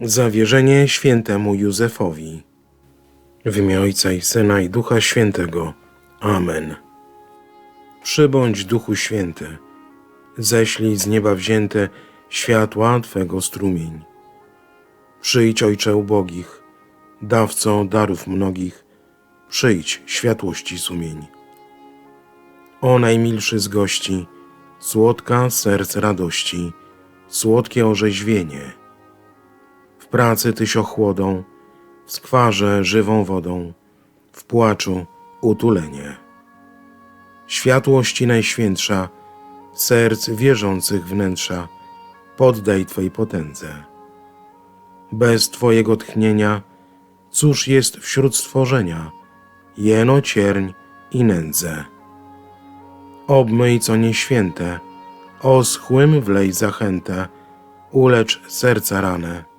Zawierzenie świętemu Józefowi. W imię Ojca i Syna i Ducha Świętego. Amen. Przybądź Duchu Święty, ześlij z nieba wzięte światła Twego strumień. Przyjdź Ojcze ubogich, dawco darów mnogich, przyjdź światłości sumień. O najmilszy z gości, słodka serc radości, słodkie orzeźwienie – w pracy tyś ochłodą, w skwarze żywą wodą, w płaczu utulenie. Światłości najświętsza, serc wierzących wnętrza, poddaj Twej potędze. Bez Twojego tchnienia, cóż jest wśród stworzenia, jeno cierń i nędzę. Obmyj co nieświęte, oschłym wlej zachętę, ulecz serca ranę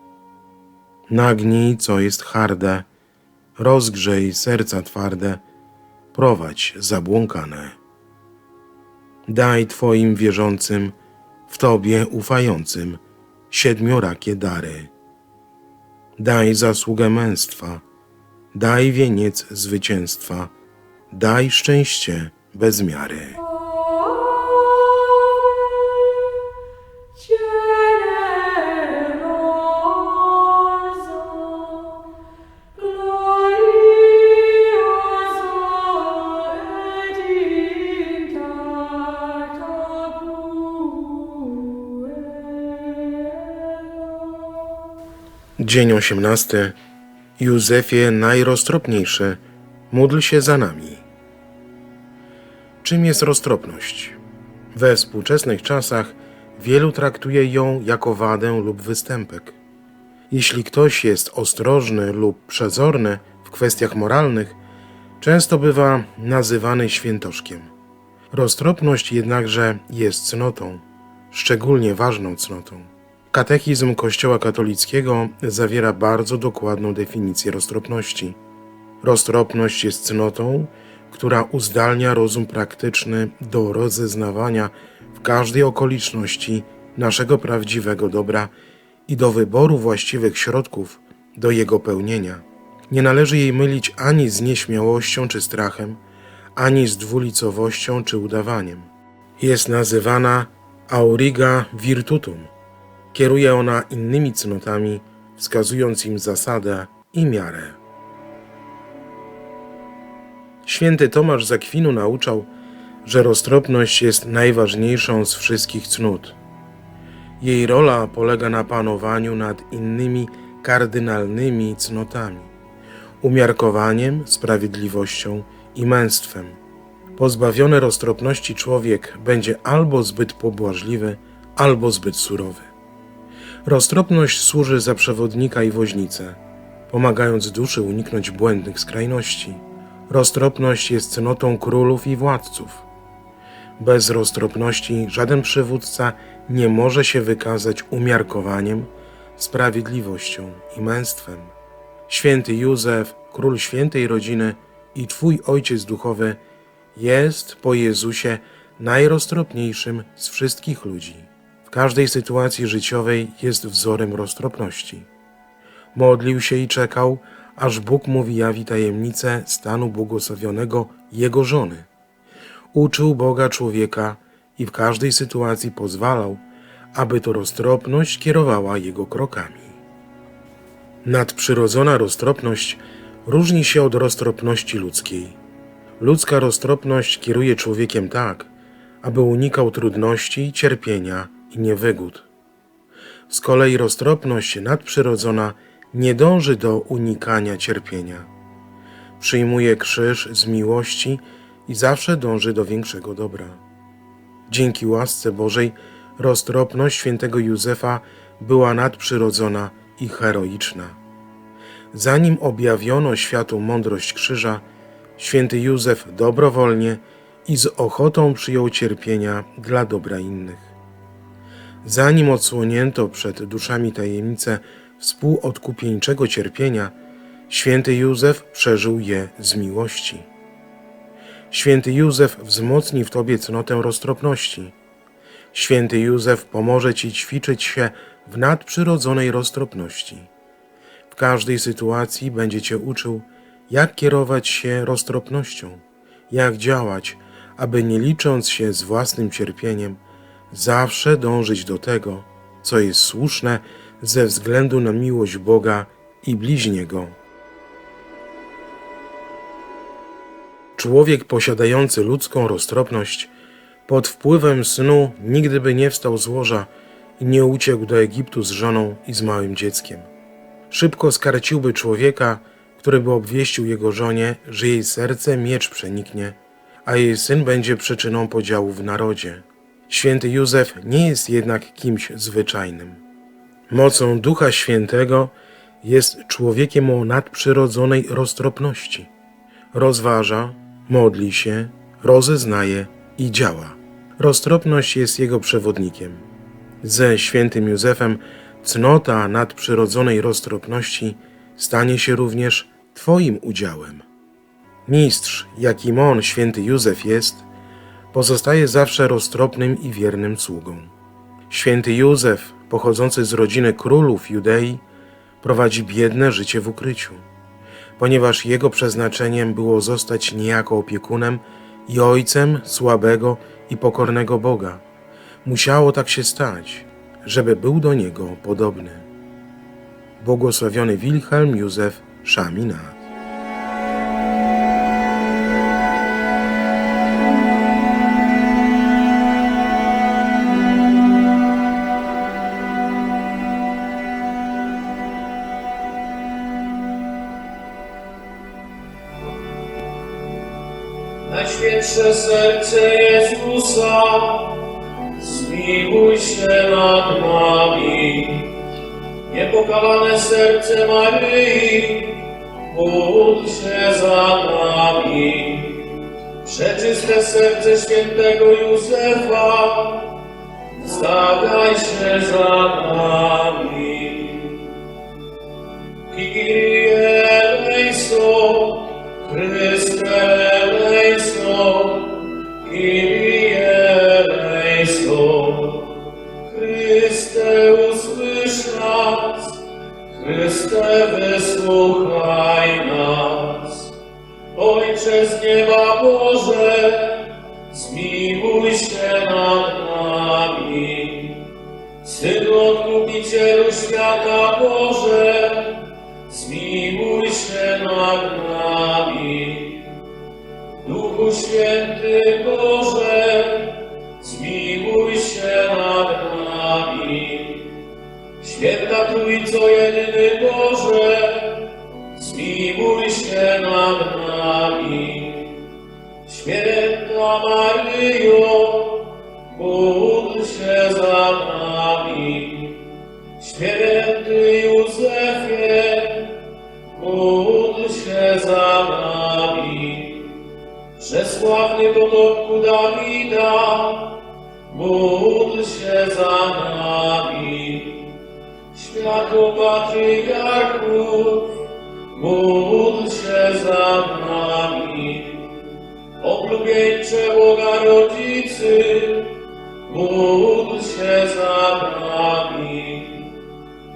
Nagnij, co jest harde, rozgrzej serca twarde, prowadź zabłąkane. Daj Twoim wierzącym, w Tobie ufającym, siedmiorakie dary. Daj zasługę męstwa, daj wieniec zwycięstwa, daj szczęście bez miary. Dzień osiemnasty. Józefie najroztropniejszy, módl się za nami. Czym jest roztropność? We współczesnych czasach wielu traktuje ją jako wadę lub występek. Jeśli ktoś jest ostrożny lub przezorny w kwestiach moralnych, często bywa nazywany świętoszkiem. Roztropność jednakże jest cnotą, szczególnie ważną cnotą. Katechizm Kościoła katolickiego zawiera bardzo dokładną definicję roztropności. Roztropność jest cnotą, która uzdalnia rozum praktyczny do rozeznawania w każdej okoliczności naszego prawdziwego dobra i do wyboru właściwych środków do jego pełnienia. Nie należy jej mylić ani z nieśmiałością czy strachem, ani z dwulicowością czy udawaniem. Jest nazywana auriga virtutum. Kieruje ona innymi cnotami, wskazując im zasadę i miarę. Święty Tomasz z nauczał, że roztropność jest najważniejszą z wszystkich cnót. Jej rola polega na panowaniu nad innymi kardynalnymi cnotami, umiarkowaniem, sprawiedliwością i męstwem. Pozbawiony roztropności człowiek będzie albo zbyt pobłażliwy, albo zbyt surowy. Roztropność służy za przewodnika i woźnicę, pomagając duszy uniknąć błędnych skrajności. Roztropność jest cnotą królów i władców. Bez roztropności żaden przywódca nie może się wykazać umiarkowaniem, sprawiedliwością i męstwem. Święty Józef, król świętej rodziny i Twój ojciec duchowy, jest po Jezusie najroztropniejszym z wszystkich ludzi. Każdej sytuacji życiowej jest wzorem roztropności. Modlił się i czekał, aż Bóg mu wyjawi tajemnicę stanu błogosławionego jego żony. Uczył Boga człowieka i w każdej sytuacji pozwalał, aby to roztropność kierowała jego krokami. Nadprzyrodzona roztropność różni się od roztropności ludzkiej. Ludzka roztropność kieruje człowiekiem tak, aby unikał trudności, cierpienia i niewygód. Z kolei roztropność nadprzyrodzona nie dąży do unikania cierpienia. Przyjmuje krzyż z miłości i zawsze dąży do większego dobra. Dzięki łasce Bożej roztropność świętego Józefa była nadprzyrodzona i heroiczna. Zanim objawiono światu mądrość krzyża, święty Józef dobrowolnie i z ochotą przyjął cierpienia dla dobra innych. Zanim odsłonięto przed duszami tajemnicę współodkupieńczego cierpienia, święty Józef przeżył je z miłości. Święty Józef wzmocni w tobie cnotę roztropności. Święty Józef pomoże ci ćwiczyć się w nadprzyrodzonej roztropności. W każdej sytuacji będzie cię uczył, jak kierować się roztropnością, jak działać, aby nie licząc się z własnym cierpieniem, zawsze dążyć do tego, co jest słuszne ze względu na miłość Boga i bliźniego. Człowiek posiadający ludzką roztropność pod wpływem snu nigdy by nie wstał z łoża i nie uciekł do Egiptu z żoną i z małym dzieckiem. Szybko skarciłby człowieka, który by obwieścił jego żonie, że jej serce miecz przeniknie, a jej syn będzie przyczyną podziału w narodzie. Święty Józef nie jest jednak kimś zwyczajnym. Mocą Ducha Świętego jest człowiekiem o nadprzyrodzonej roztropności. Rozważa, modli się, rozeznaje i działa. Roztropność jest jego przewodnikiem. Ze świętym Józefem cnota nadprzyrodzonej roztropności stanie się również Twoim udziałem. Mistrz, jakim on, święty Józef jest, pozostaje zawsze roztropnym i wiernym sługą. Święty Józef, pochodzący z rodziny królów Judei, prowadzi biedne życie w ukryciu, ponieważ jego przeznaczeniem było zostać niejako opiekunem i ojcem słabego i pokornego Boga. Musiało tak się stać, żeby był do niego podobny. Błogosławiony Wilhelm Józef Szaminat. Niepokalane serce Maryi, módl się za nami. Przeczyste serce świętego Józefa, wstawiaj się za nami. Kyrie eleison, Chryste wysłuchaj nas. Ojcze z nieba Boże, zmiłuj się nad nami. Synu Odkupicielu świata Boże, Przesławny potomku Dawida, módl się za nami. Światło patriarchów, módl się za nami. Oblubieńcze Boga Rodzicy, módl się za nami.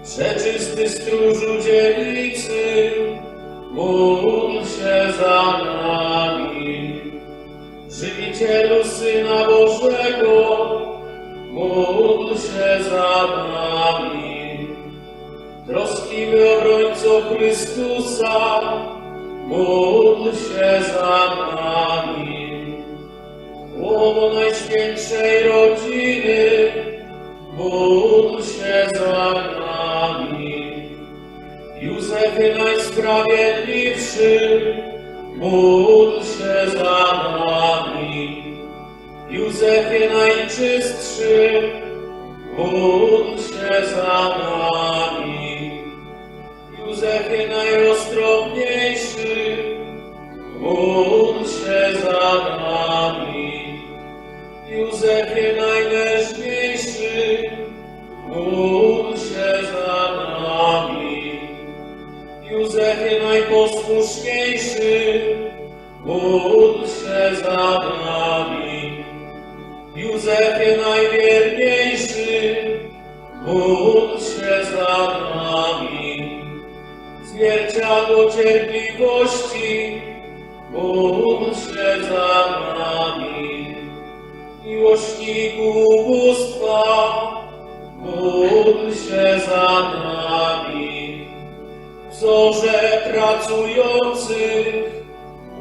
Przeczysty stróżu dziewicy, módl się za nami. Żywicielu Syna Bożego, módl się za nami. Troskliwy obrońco Chrystusa, módl się za nami. Głowo Najświętszej Rodziny, módl się za nami. Józefie Najsprawiedliwszy, módl się za nami. Józefie Najczystszy, módl się za nami. Józefie Najroztropniejszy, módl się za nami. Józefie najważniejszy, módl się za nami. Józefie najposłuszniejszy, módl się za nami. Józefie najwierniejszy, módl się za nami. Zwierciadło cierpliwości, módl się za nami. Miłośniku ubóstwa, módl się za nami. Wzorze pracujących,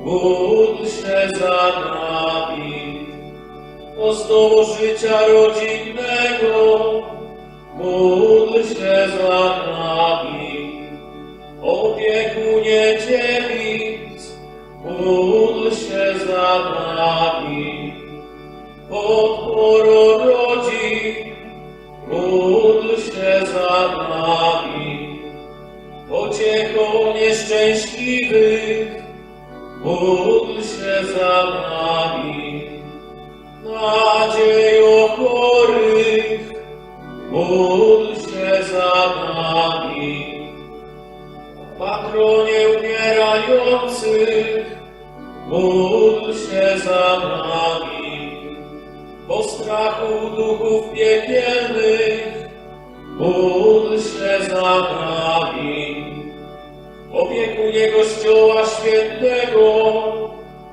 módl się za nami. Ozdobą życia rodzinnego, módl się za nami. Opiekunie dziewic, módl się za nami. Podporo rodzin, módl się za nami. Pociechą nieszczęśliwych, módl się za nami. Nadzieją chorych, módl się za nami. Patronie umierających, módl się za nami. Po strachu duchów piekielnych, módl się za nami. Opiekunie Kościoła Świętego,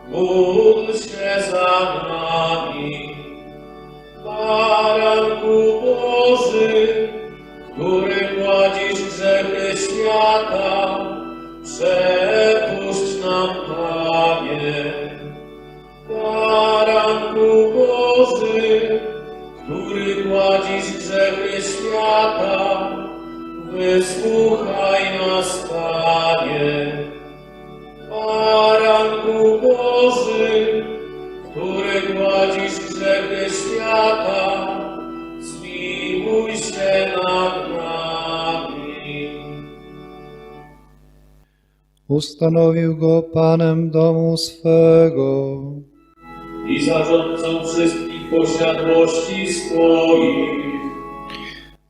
módl się za nami. Baranku Boży, który gładzisz grzechy świata, przepuść który gładzisz grzechy świata, wysłuchaj nas, Panie. Baranku Boży, który gładzisz grzechy świata, zmiłuj się nad nami. Ustanowił go Panem domu swego. i zarządcą wszystkich posiadłości swoich.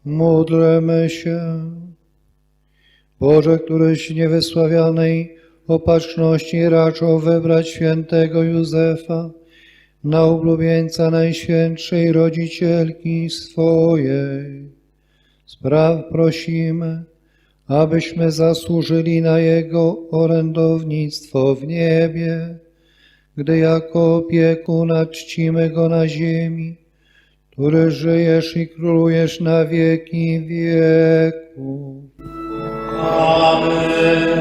Módlmy się. Boże, któryś niewysławianej opatrzności raczył wybrać świętego Józefa na oblubieńca Najświętszej Rodzicielki swojej. Spraw prosimy, abyśmy zasłużyli na Jego orędownictwo w niebie, gdy jako opiekuna czcimy Go na ziemi, który żyjesz i królujesz na wieki wieków. Amen.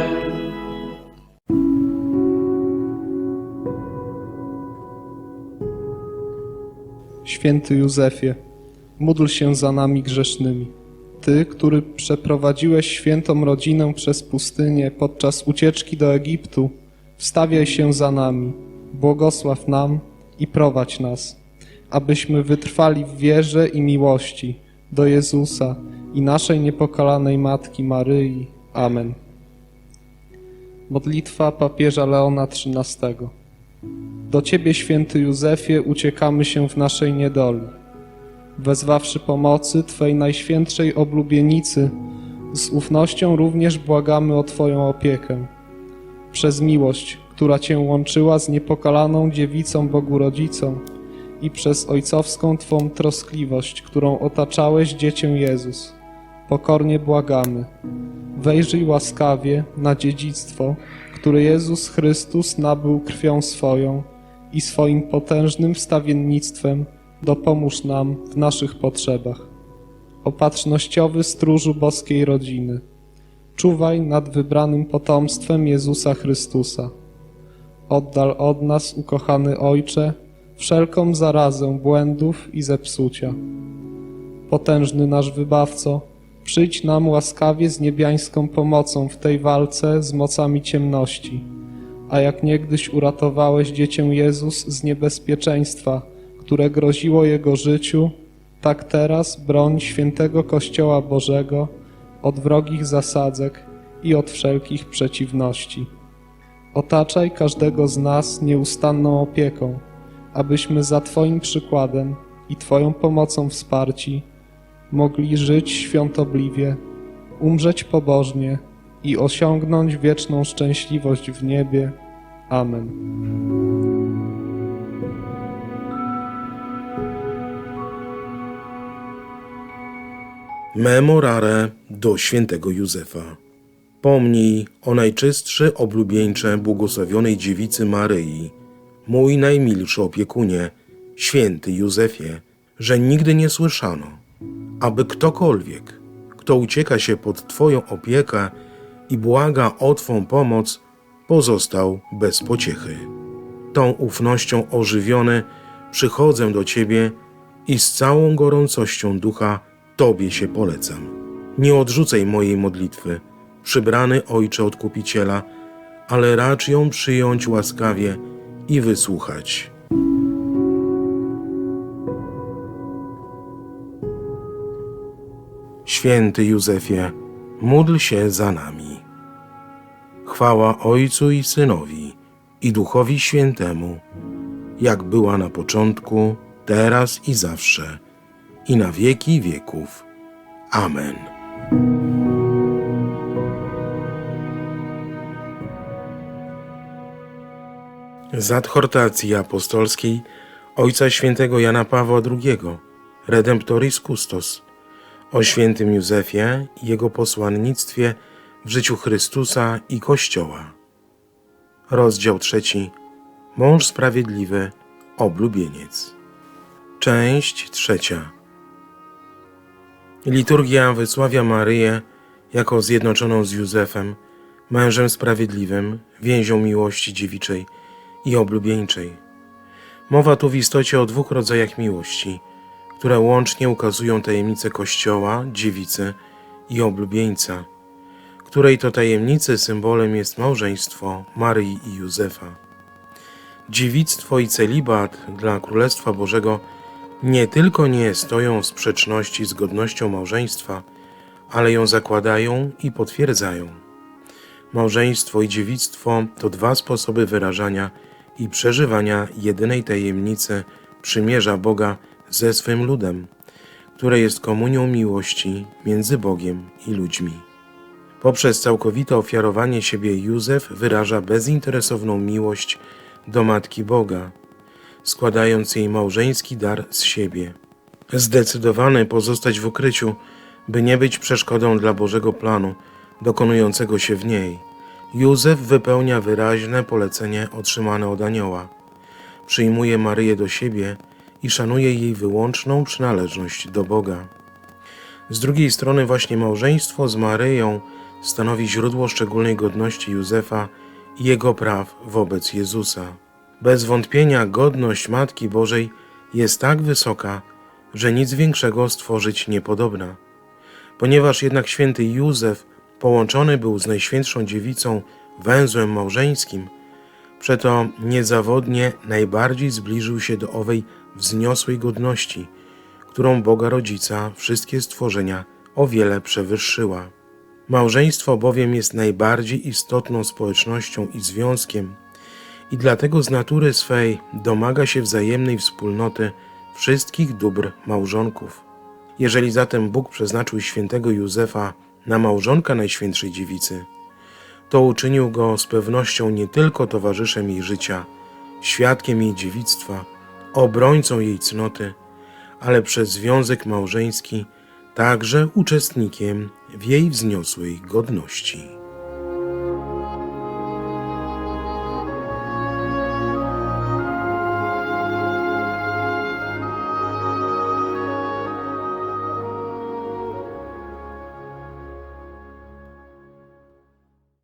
Święty Józefie, módl się za nami grzesznymi. Ty, który przeprowadziłeś świętą rodzinę przez pustynię podczas ucieczki do Egiptu, wstawiaj się za nami, błogosław nam i prowadź nas, abyśmy wytrwali w wierze i miłości do Jezusa i naszej niepokalanej Matki Maryi. Amen. Modlitwa papieża Leona XIII. Do Ciebie, święty Józefie, uciekamy się w naszej niedoli. Wezwawszy pomocy Twej najświętszej oblubienicy, z ufnością również błagamy o Twoją opiekę. Przez miłość, która Cię łączyła z niepokalaną dziewicą Bogu Rodzicą i przez ojcowską Twą troskliwość, którą otaczałeś dziecię Jezus, pokornie błagamy. Wejrzyj łaskawie na dziedzictwo, które Jezus Chrystus nabył krwią swoją i swoim potężnym wstawiennictwem dopomóż nam w naszych potrzebach. Opatrznościowy stróżu boskiej rodziny, czuwaj nad wybranym potomstwem Jezusa Chrystusa. Oddal od nas, ukochany Ojcze, wszelką zarazę błędów i zepsucia. Potężny nasz Wybawco, przyjdź nam łaskawie z niebiańską pomocą w tej walce z mocami ciemności, a jak niegdyś uratowałeś dziecię Jezus z niebezpieczeństwa, które groziło jego życiu, tak teraz broń świętego Kościoła Bożego od wrogich zasadzek i od wszelkich przeciwności. Otaczaj każdego z nas nieustanną opieką, abyśmy za Twoim przykładem i Twoją pomocą wsparci mogli żyć świątobliwie, umrzeć pobożnie i osiągnąć wieczną szczęśliwość w niebie. Amen. Memorare do świętego Józefa. Pomnij o najczystszy oblubieńcze błogosławionej dziewicy Maryi, mój najmilszy opiekunie, święty Józefie, że nigdy nie słyszano, aby ktokolwiek, kto ucieka się pod Twoją opiekę i błaga o Twą pomoc, pozostał bez pociechy. Tą ufnością ożywiony przychodzę do Ciebie i z całą gorącością ducha Tobie się polecam. Nie odrzucaj mojej modlitwy, przybrany Ojcze Odkupiciela, ale racz ją przyjąć łaskawie i wysłuchać. Święty Józefie, módl się za nami. Chwała Ojcu i Synowi i Duchowi Świętemu, jak była na początku, teraz i zawsze, i na wieki wieków. Amen. Z adhortacji apostolskiej Ojca Świętego Jana Pawła II, Redemptoris Custos, o świętym Józefie i jego posłannictwie w życiu Chrystusa i Kościoła. Rozdział trzeci. Mąż sprawiedliwy, oblubieniec. Część trzecia. Liturgia wysławia Maryję jako zjednoczoną z Józefem, mężem sprawiedliwym, więzią miłości dziewiczej i oblubieńczej. Mowa tu w istocie o dwóch rodzajach miłości, które łącznie ukazują tajemnicę Kościoła, dziewicy i oblubieńca, której to tajemnicy symbolem jest małżeństwo Maryi i Józefa. Dziewictwo i celibat dla Królestwa Bożego nie tylko nie stoją w sprzeczności z godnością małżeństwa, ale ją zakładają i potwierdzają. Małżeństwo i dziewictwo to dwa sposoby wyrażania i przeżywania jedynej tajemnicy przymierza Boga ze swym ludem, które jest komunią miłości między Bogiem i ludźmi. Poprzez całkowite ofiarowanie siebie Józef wyraża bezinteresowną miłość do Matki Boga, składając jej małżeński dar z siebie. Zdecydowany pozostać w ukryciu, by nie być przeszkodą dla Bożego planu dokonującego się w niej, Józef wypełnia wyraźne polecenie otrzymane od anioła. Przyjmuje Maryję do siebie i szanuje jej wyłączną przynależność do Boga. Z drugiej strony, właśnie małżeństwo z Maryją stanowi źródło szczególnej godności Józefa i jego praw wobec Jezusa. Bez wątpienia godność Matki Bożej jest tak wysoka, że nic większego stworzyć niepodobna. Ponieważ jednak święty Józef połączony był z Najświętszą Dziewicą węzłem małżeńskim, przeto niezawodnie najbardziej zbliżył się do owej wzniosłej godności, którą Boga Rodzica wszystkie stworzenia o wiele przewyższyła. Małżeństwo bowiem jest najbardziej istotną społecznością i związkiem, i dlatego z natury swej domaga się wzajemnej wspólnoty wszystkich dóbr małżonków. Jeżeli zatem Bóg przeznaczył świętego Józefa na małżonka Najświętszej Dziewicy, to uczynił go z pewnością nie tylko towarzyszem jej życia, świadkiem jej dziewictwa, obrońcą jej cnoty, ale przez związek małżeński także uczestnikiem w jej wzniosłej godności.